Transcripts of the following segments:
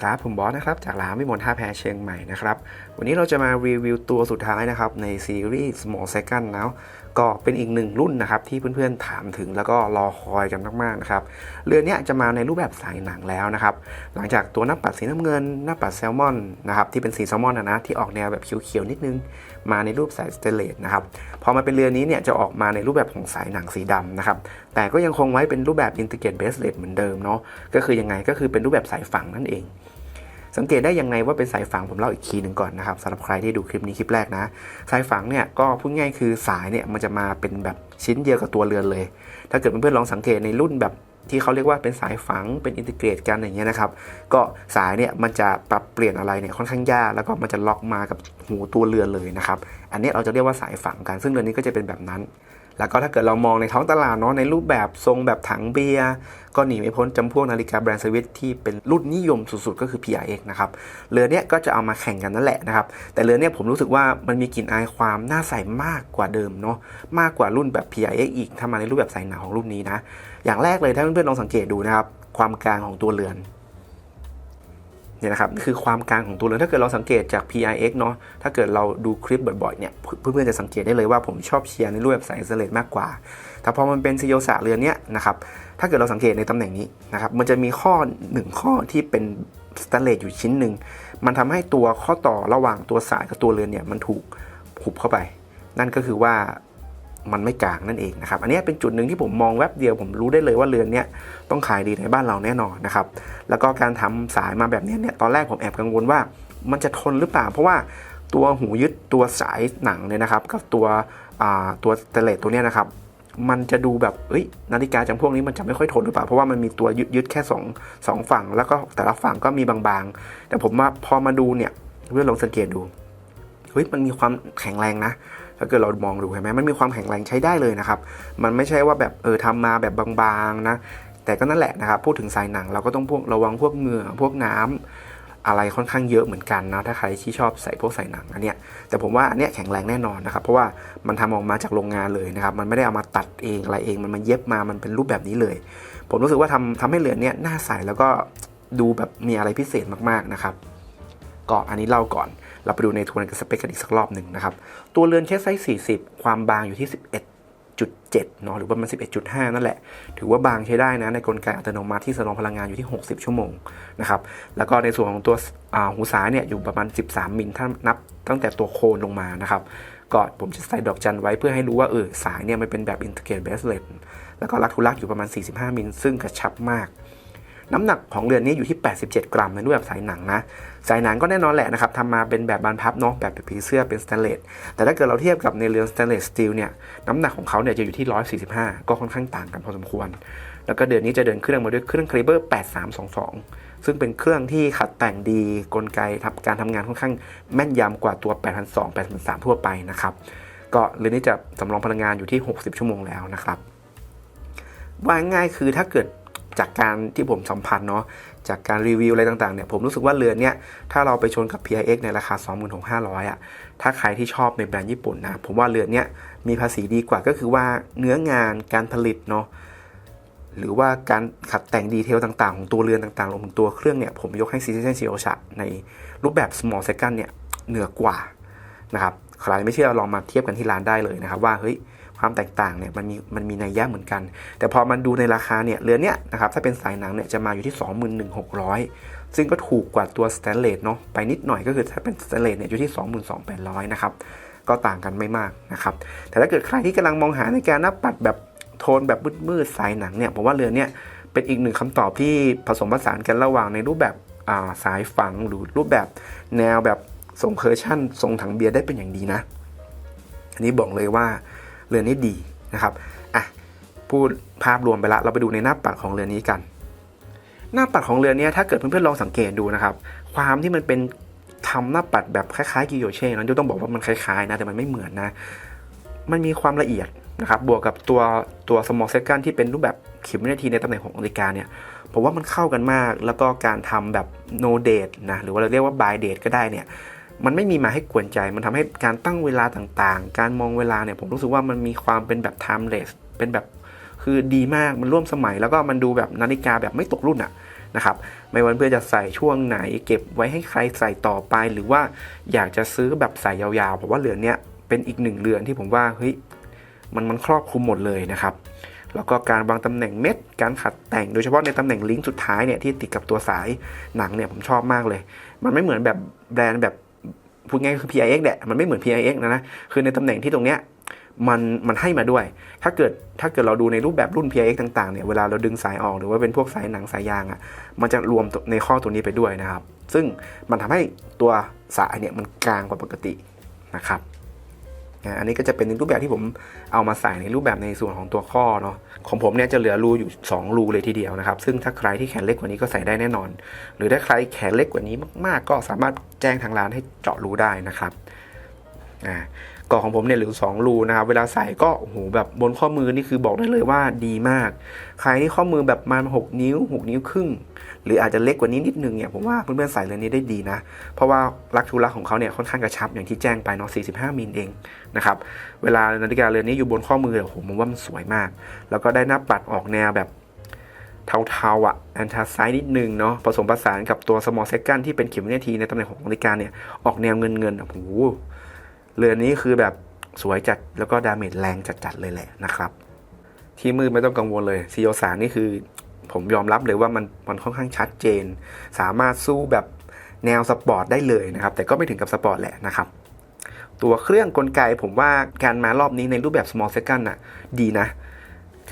ดีครับ ผมบอสนะครับ จากร้านวิมลท่าแพเชียงใหม่นะครับ วันนี้เราจะมารีวิวตัวสุดท้ายนะครับ ในซีรีส์ Small Second แล้ว ก็เป็นอีกหนึ่งรุ่นนะครับที่เพื่อนๆถามถึงแล้วก็รอคอยกันมากๆนะครับ เรือนี้จะมาในรูปแบบสายหนังแล้วนะครับ หลังจากตัวหน้าปัดสีน้ำเงิน หน้าปัดแซลมอนนะครับที่เป็นสีแซลมอนนะนะที่ออกแนวแบบเขียวๆนิดนึง มาในรูปสายสเตเลสนะครับ พอมาเป็นเรือนี้เนี่ยจะออกมาในรูปแบบของสายหนังสีดำนะครับแต่ก็ยังคงไว้เป็นรูปแบบอินทิเกรตเบสเลตเหมือนเดิมเนาะก็คือยังไงก็คือเป็นรูปแบบสายฝังนั่นเอง สังเกตได้ยังไงว่าเป็นสายฝังผมเล่าอีกทีหนึ่งก่อนนะครับสำหรับใครที่ดูคลิปนี้คลิปแรกนะ สายฝังเนี่ยก็พูดง่ายคือสายเนี่ยมันจะมาเป็นแบบชิ้นเดียวกับตัวเรือนเลย ถ้าเกิดเพื่อนๆลองสังเกตในรุ่นแบบที่เขาเรียกว่าเป็นสายฝังเป็นอินทิเกรตกันอย่างเงี้ยนะครับ ก็สายเนี่ยมันจะปรับเปลี่ยนอะไรเนี่ยค่อนข้างยากแล้วก็มันจะล็อกมากับหูตัวเรือนเลยนะครับ อันนี้เราจะเรียกว่าสายฝังกัน ซึ่งเรือนนี้ก็จะเป็นแบบนั้น แล้วก็ถ้าเกิดเรามองในท้องตลาดเนาะในรูปแบบทรงแบบถังเบียร์ก็หนีไม่พ้นจำพวกนาฬิกาแบรนด์สวิตที่เป็นรุ่นนิยมสุดๆ ก็คือ PRX นะครับเรือเนี้ยก็จะเอามาแข่งกันนั่นแหละนะครับ แต่เรือเนี้ยผมรู้สึกว่ามันมีกลิ่นอายความน่าใส่มากกว่าเดิมเนาะมากกว่ารุ่นแบบ PRX อีกถ้ามาในรูปแบบใส่หนาของรุ่นนี้นะอย่างแรกเลยถ้าเพื่อนๆลองสังเกตดูนะครับความกลางของตัวเรือน เนี่ยนะครับคือความกลางของตัวเรือนถ้าเกิดเราสังเกตจาก PIX เนาะถ้าเกิดเราดูคลิปบ่อยๆเนี่ยเพื่อนๆจะสังเกตได้เลยว่าผมชอบเชียร์ในรูปแบบสายสเลตมากกว่า แต่พอมันเป็นซีโยสะเรือนเนี้ยนะครับถ้าเกิดเราสังเกตในตำแหน่งนี้นะครับมันจะมีข้อหนึ่งข้อที่เป็นสแตนเลสอยู่ชิ้นหนึ่งมันทำให้ตัวข้อต่อระหว่างตัวสายกับตัวเรือนเนี่ยมันถูกหุบเข้าไป นั่นก็คือว่า มันไม่กลางนั่นเองนะครับ อันนี้เป็นจุดหนึ่งที่ผมมองแวบเดียวผมรู้ได้เลยว่าเรือนเนี้ยต้องขายดีในบ้านเราแน่นอนนะครับ แล้วก็การทำสายมาแบบนี้เนี่ยตอนแรกผมแอบกังวลว่ามันจะทนหรือเปล่า เพราะว่าตัวหูยึดตัวสายหนังเนี่ยนะครับ กับตัวตัวสเตเลสตัวเนี้ยนะครับมันจะดูแบบเอ้ยนาฬิกาจำพวกนี้มันจะไม่ค่อยทนหรือเปล่า เพราะว่ามันมีตัวยึดยึดแค่สองสองฝั่ง แล้วก็แต่ละฝั่งก็มีบางๆ แต่ผมว่าพอมาดูเนี่ยเพื่อนลองสังเกตดูเฮ้ยมันมีความแข็งแรงนะ ถ้าเกิดเรามองดูเห็นไหมมันมีความแข็งแรงใช้ได้เลยนะครับ มันไม่ใช่ว่าแบบเออทำมาแบบบางๆนะ แต่ก็นั่นแหละนะครับ พูดถึงสายหนังเราก็ต้องพวกระวังพวกเหงื่อพวกน้ำอะไรค่อนข้างเยอะเหมือนกันนะถ้าใครที่ชอบใส่พวกสายหนังอันเนี้ยแต่ผมว่าอันเนี้ยแข็งแรงแน่นอนนะครับ เพราะว่ามันทำออกมาจากโรงงานเลยนะครับ มันไม่ได้เอามาตัดเองอะไรเองมันมาเย็บมามันเป็นรูปแบบนี้เลย ผมรู้สึกว่าทำทำให้เหรือนเนี้ยน่าใส่แล้วก็ดูแบบมีอะไรพิเศษมากๆนะครับก็อันนี้เล่าก่อน เราไปดูในทวนกับสเปคกันอีกสักรอบหนึ่งนะครับ ตัวเรือนแค่ไซส์40 ความบางอยู่ที่ 11.7เนาะหรือว่ามัน 11.5 นั่นแหละ ถือว่าบางใช้ได้นะในกลไกอัตโนมัติที่สนองพลังงานอยู่ที่ 60 ชั่วโมงนะครับแล้วก็ในส่วนของตัวหูซ้ายเนี่ยอยู่ประมาณ 13 มิลถ้านับตั้งแต่ตัวโคนลงมานะครับก็ผมจะใส่ดอกจันไว้เพื่อให้รู้ว่าเออสายเนี่ยมันเป็นแบบ integrated bracelet แล้วก็รัดทุลักอยู่ประมาณ 45 มิลซึ่งกระชับมาก น้ำหนักของเรือนนี้อยู่ที่ 87 กรัมในรูปแบบสายหนังนะสายหนังก็แน่นอนแหละนะครับทำมาเป็นแบบบานพับเนาะแบบผีเสื้อเป็นสแตนเลสแต่ถ้าเกิดเราเทียบกับในเรือนสแตนเลสสตีลเนี่ยน้ำหนักของเขาเนี่ยจะอยู่ที่ 145 ก็ค่อนข้างต่างกันพอสมควร แล้วก็เดือนนี้จะเดินเครื่องมาด้วยเครื่องคลิเบอร์8322 ซึ่งเป็นเครื่องที่ขัดแต่งดีกลไกทการทำงานค่อนข้างแม่นยำกว่าตัว8002 8003ทั่วไปนะครับก็เรือนนี้จะสำรองพลังงานอยู่ที่ 60 ชั่วโมงแล้วนะครับว่าง่ายคือถ้าเกิด จากการที่ผมสัมผัสเนาะจากการรีวิวอะไรต่างๆเนี่ยผมรู้สึกว่าเรือนเนี่ยถ้าเราไปชนกับ PIX ในราคา 26,500อะถ้าใครที่ชอบในแบรนด์ญี่ปุ่นนะผมว่าเรือนเนี่ยมีภาษีดีกว่าก็คือว่าเนื้องานการผลิตเนาะหรือว่าการขัดแต่งดีเทลต่างๆ ของตัวเรือนต่างๆรวมถึงตัวเครื่องเนี่ยผมยกให้ Citizen s h i o s h a ในรูปแบบ small second เนี่ยเหนือกว่านะครับใครไม่เชื่อลองมาเทียบกันที่ร้านได้เลยนะครับว่าเฮ้ย ความแตกต่างเนี่ยมันมีมันมีนัยยะเหมือนกัน แต่พอมันดูในราคาเนี่ยเรือนเนี้ยนะครับถ้าเป็นสายหนังเนี่ยจะมาอยู่ที่ 21,600 ซึ่งก็ถูกกว่าตัวสแตนเลสเนาะไปนิดหน่อยก็คือถ้าเป็นสแตนเลสเนี่ยอยู่ที่ 22,800 นะครับก็ต่างกันไม่มากนะครับแต่ถ้าเกิดใครที่กำลังมองหาในการนับปัดแบบโทนแบบมืดๆสายหนังเนี่ยผมว่าเรือนเนี่ยเป็นอีกหนึ่งคำตอบที่ผสมผสานกันระหว่างในรูปแบบสายฝังหรือรูปแบบแนวแบบทรงเคอร์ชั่นทรงถังเบียร์ได้เป็นอย่างดีนะ อันนี้บอกเลยว่า เรือนนี้ดีนะครับอะพูดภาพรวมไปละเราไปดูในหน้าปัดของเรือนนี้กัน หน้าปัดของเรือนนี้ถ้าเกิดเพื่อนๆลองสังเกตดูนะครับ ความที่มันเป็นทำหน้าปัดแบบคล้ายๆกิโยเช่นะยต้องบอกว่ามันคล้ายๆนะแต่มันไม่เหมือนนะ มันมีความละเอียดนะครับบวกกับตัวตัว small second ที่เป็นรูปแบบเข็มวินาทีในตำแหน่งของนาฬิกาเนี่ยผมว่ามันเข้ากันมากแล้วก็การทำแบบ no date นะหรือว่าเราเรียกว่า by date ก็ได้เนี่ย มันไม่มีมาให้กวนใจ มันทำให้การตั้งเวลาต่างๆ การมองเวลาเนี่ยผมรู้สึกว่ามันมีความเป็นแบบ timeless เป็นแบบคือดีมากมันร่วมสมัยแล้วก็มันดูแบบนาฬิกาแบบไม่ตกรุ่นอะนะครับไม่ว่าเพื่อจะใส่ช่วงไหน เก็บไว้ให้ใครใส่ต่อไป หรือว่าอยากจะซื้อแบบใส่ยาวๆผมว่าเรือนเนี้ยเป็นอีกหนึ่งเรือนที่ผมว่าเฮ้ยมันมันครอบคลุมหมดเลยนะครับแล้วก็การวางตำแหน่งเม็ด การขัดแต่ง โดยเฉพาะในตำแหน่งลิงก์สุดท้ายเนี่ยที่ติดกับตัวสายหนังเนี่ยผมชอบมากเลย มันไม่เหมือนแบบแบรนด์แบบ พูดง่ายคือ PIX แหละมันไม่เหมือน PIX นะนะคือในตำแหน่งที่ตรงเนี้ยมันมันให้มาด้วย ถ้าเกิดถ้าเกิดเราดูในรูปแบบรุ่น PIX ต่างๆเนี่ย เวลาเราดึงสายออกหรือว่าเป็นพวกสายหนังสายยางอะ่ะ มันจะรวมในข้อตัวนี้ไปด้วยนะครับ ซึ่งมันทำให้ตัวสายเนี่ยมันกลางกว่าปกตินะครับ อะอันนี้ก็จะเป็นในรูปแบบที่ผมเอามาใส่ในรูปแบบในส่วนของตัวข้อเนาะของผมเนี่ยจะเหลือรูอยู่ 2 รูเลยทีเดียวนะครับ ซึ่งถ้าใครที่แขนเล็กกว่านี้ก็ใส่ได้แน่นอน หรือถ้าใครแขนเล็กกว่านี้มาก ๆ ก็สามารถแจ้งทางร้านให้เจาะรูได้นะครับอ่า กล่องของผมเนี่ยเหลือสองรูนะครับ เวลาใส่ก็โอ้โหแบบบนข้อมือนี่คือบอกได้เลยว่าดีมาก ใครที่ข้อมือแบบมาณ6นิ้ว6นิ้วครึ่ง หรืออาจจะเล็กกว่านี้นิดนึงเนี่ยผมว่าเพื่อนๆใส่เรือนนี้ได้ดีนะ เพราะว่าลักชูรักของเขาเนี่ยค่อนข้างกระชับอย่างที่แจ้งไปเนาะ45 มิลเองนะครับ เวลานาฬิกาเรือนนี้อยู่บนข้อมือโอ้โหผมว่ามันสวยมาก แล้วก็ได้หน้าปัดออกแนวแบบเทาๆอะแอนทาไซด์นิดนึงเนาะผสมผสานกับตัว small second ที่เป็นเข็มวินาทีในตำแหน่งของนาฬิกาเนี่ยออกแนวเงินๆอะโอ้โห เรือนนี้คือแบบสวยจัดแล้วก็ดาเมจแรงจัดๆเลยแหละนะครับ ที่มืดไม่ต้องกังวลเลยซีโอสานี่คือ ผมยอมรับเลยว่ามันมันค่อนข้างชัดเจน สามารถสู้แบบแนวสปอร์ตได้เลยนะครับ แต่ก็ไม่ถึงกับสปอร์ตแหละนะครับ ตัวเครื่องกลไกผมว่าการมารอบนี้ในรูปแบบ small second น่ะ ดีนะ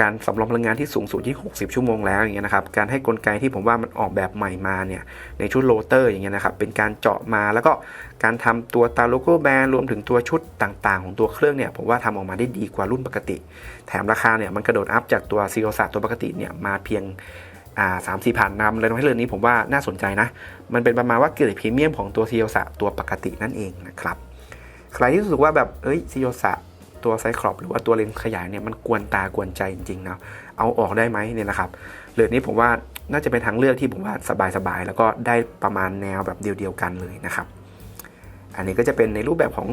การสำรองพลังงานที่สูงสุดที่ 60 ชั่วโมงแล้วอย่างเงี้ยนะครับ การให้กลไกที่ผมว่ามันออกแบบใหม่มาเนี่ยในชุดโรเตอร์อย่างเงี้ยนะครับ เป็นการเจาะมาแล้วก็การทำตัวตาโลโก้แบรนด์รวมถึงตัวชุดต่างๆ ของตัวเครื่องเนี่ยผมว่าทำออกมาได้ดีกว่ารุ่นปกติ แถมราคาเนี่ยมันกระโดดอัพจากตัวซีโอซาตัวปกติเนี่ยมาเพียงอ่าสามสี่พันนำเลยทำให้เรื่อนนี้ผมว่าน่าสนใจนะ มันเป็นประมาณว่าเกรดพรีเมียมของตัวซีโอซาตัวปกตินั่นเองนะครับ ใครที่รู้สึกว่าแบบเอ้ยซีโอซา ตัวไซคลอปหรือว่าตัวเลนส์ขยายเนี่ยมันกวนตากวนใจจริงๆเนาะเอาออกได้ไหมเนี่ยนะครับเรือนนี้ผมว่าน่าจะเป็นทางเลือกที่ผมว่าสบายๆแล้วก็ได้ประมาณแนวแบบเดียวๆกันเลยนะครับ อันนี้ก็จะเป็นในรูปแบบของ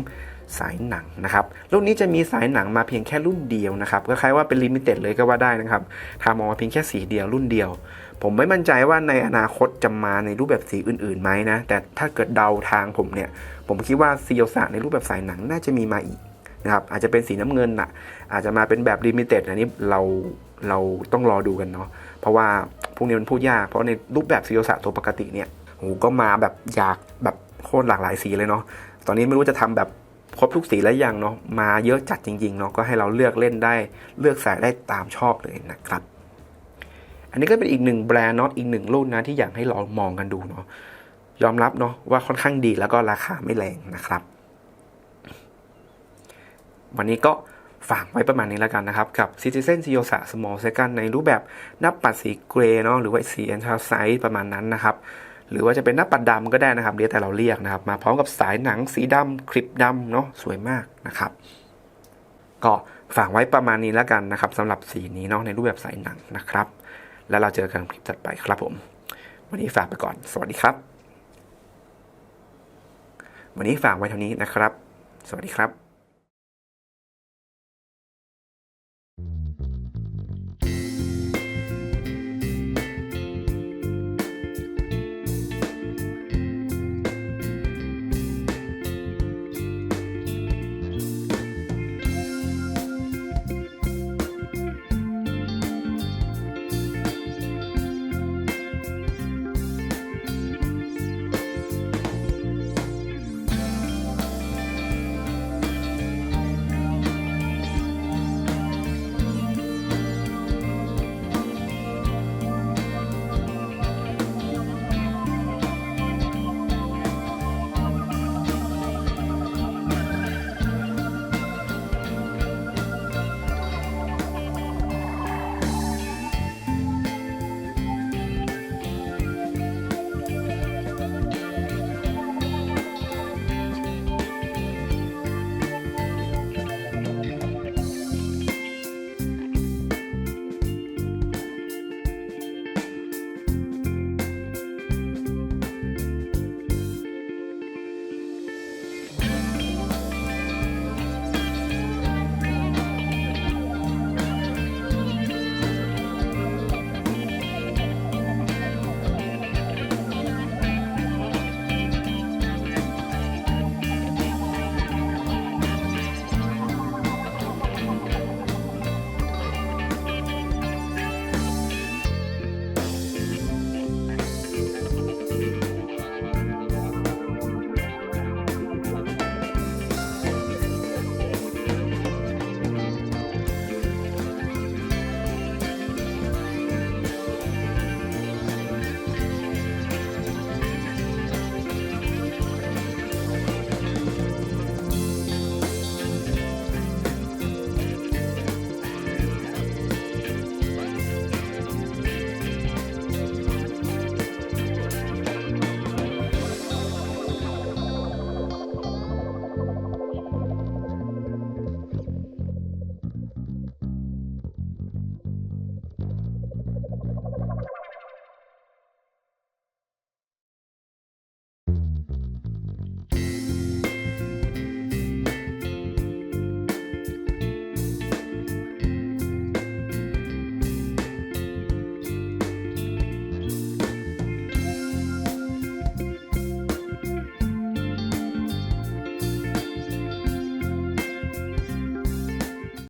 สายหนังนะครับรุ่นนี้จะมีสายหนังมาเพียงแค่รุ่นเดียวนะครับก็คล้ายว่าเป็นลิมิเต็ดเลยก็ว่าได้นะครับทำออกมาเพียงแค่สีเดียวรุ่นเดียว ผมไม่มั่นใจว่าในอนาคตจะมาในรูปแบบสีอื่นๆไหมนะแต่ถ้าเกิดเดาทางผมเนี่ยผมคิดว่าซีโอสในรูปแบบสายหนังน่าจะมีมาอีก นะครับอาจจะเป็นสีน้ำเงินน่ะอาจจะมาเป็นแบบลิมิเต็ดอันนี้เราเราต้องรอดูกันเนาะเพราะว่าพวกนี้มันพูดยาก เพราะในรูปแบบซีโอสตัวปกติเนี่ยโหก็มาแบบอยากแบบโคตรหลากหลายสีเลยเนาะตอนนี้ไม่รู้จะทำแบบครบทุกสีแล้วยังเนาะมาเยอะจัดจริงๆเนาะก็ให้เราเลือกเล่นได้เลือกใส่ได้ตามชอบเลยนะครับ อันนี้ก็เป็นอีกหนึ่งแบรนด์เนาะอีกหนึ่งรุ่นนะที่อยากให้ลองมองกันดูเนาะยอมรับเนาะว่าค่อนข้างดีแล้วก็ราคาไม่แรงนะครับ วันนี้ก็ฝากไว้ประมาณนี้แล้วกันนะครับ กับ Citizen c i o s a Small Second ในรูปแบบหน้าปัดสีเกรย์เนาะหรือว่าสี a n t h r a c i t e ประมาณนั้นนะครับ หรือว่าจะเป็นหน้าปัดดำก็ได้นะครับเรียกแต่เราเรียกนะครับ มาพร้อมกับสายหนังสีดำคลิปดำเนาะสวยมากนะครับ ก็ฝากไว้ประมาณนี้แล้วกันนะครับสำหรับสีนี้เนาะในรูปแบบสายหนังนะครับ แล้วเราเจอกันคลิปถัดไปครับผม วันนี้ฝากไปก่อน สวัสดีครับ วันนี้ฝากไว้เท่านี้นะครับ สวัสดีครับ